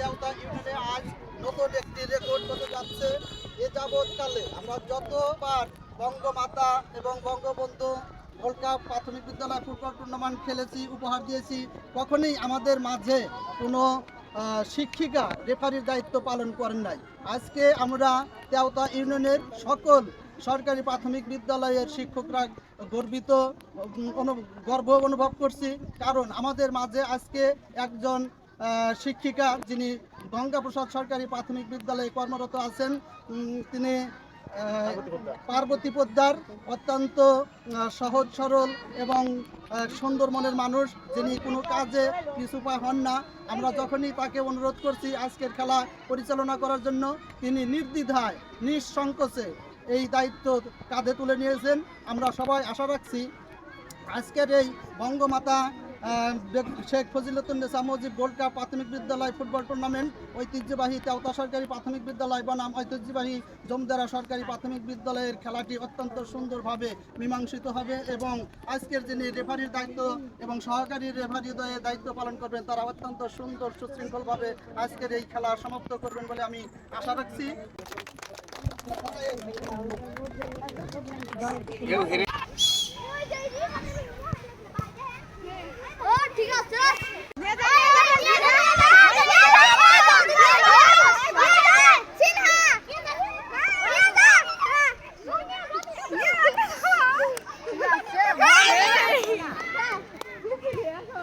তেওতা ইউনিয়নে আজ নতুন একটি রেকর্ড হতে যাচ্ছে। এ যাবৎকালে আমরা যতবার বঙ্গমাতা এবং বঙ্গবন্ধু গোল্ড কাপ প্রাথমিক বিদ্যালয় ফুটবল টুর্নামেন্ট খেলেছি, উপহার দিয়েছি, কখনোই আমাদের মাঝে কোনো শিক্ষিকা রেফারির দায়িত্ব পালন করেন নাই। আজকে আমরা তেওতা ইউনিয়নের সকল সরকারি প্রাথমিক বিদ্যালয়ের শিক্ষকরা গর্বিত গর্ব অনুভব করছি। কারণ আমাদের মাঝে আজকে একজন শিক্ষিকা যিনি গঙ্গাপ্রসাদ সরকারি প্রাথমিক বিদ্যালয়ে কর্মরত আছেন তিনি পার্বতী পোদ্দার, অত্যন্ত সহজ, সরল এবং সুন্দর মনের মানুষ, যিনি কোনো কাজে পিছু পা হন না। আমরা যখনই তাকে অনুরোধ করছি আজকের খেলা পরিচালনা করার জন্য, তিনি নির্দ্বিধায়, নিঃসংকোচে এই দায়িত্ব কাঁধে তুলে নিয়েছেন। আমরা সবাই আশা রাখছি আজকের এই বঙ্গমাতা শেখ ফজিলতুন্নেসা মুজিব গোল্ড কাপ প্রাথমিক বিদ্যালয় ফুটবল টুর্নামেন্ট ঐতিহ্যবাহী তেওতা সরকারি প্রাথমিক বিদ্যালয় বনাম, ঐতিহ্যবাহী জমদারা সরকারি প্রাথমিক বিদ্যালয়ের খেলাটি অত্যন্ত সুন্দরভাবে মীমাংসিত হবে এবং আজকের যিনি রেফারির দায়িত্ব এবং সহকারী রেফারি দয়ে দায়িত্ব পালন করবেন, তারা অত্যন্ত সুন্দর সুশৃঙ্খলভাবে আজকের এই খেলা সমাপ্ত করবেন বলে আমি আশা রাখছি।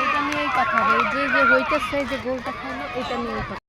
এটা নিয়েই কথা হয়। যে যে হইতেছে যে গোলটা খাইলো এটা নিয়েই কথা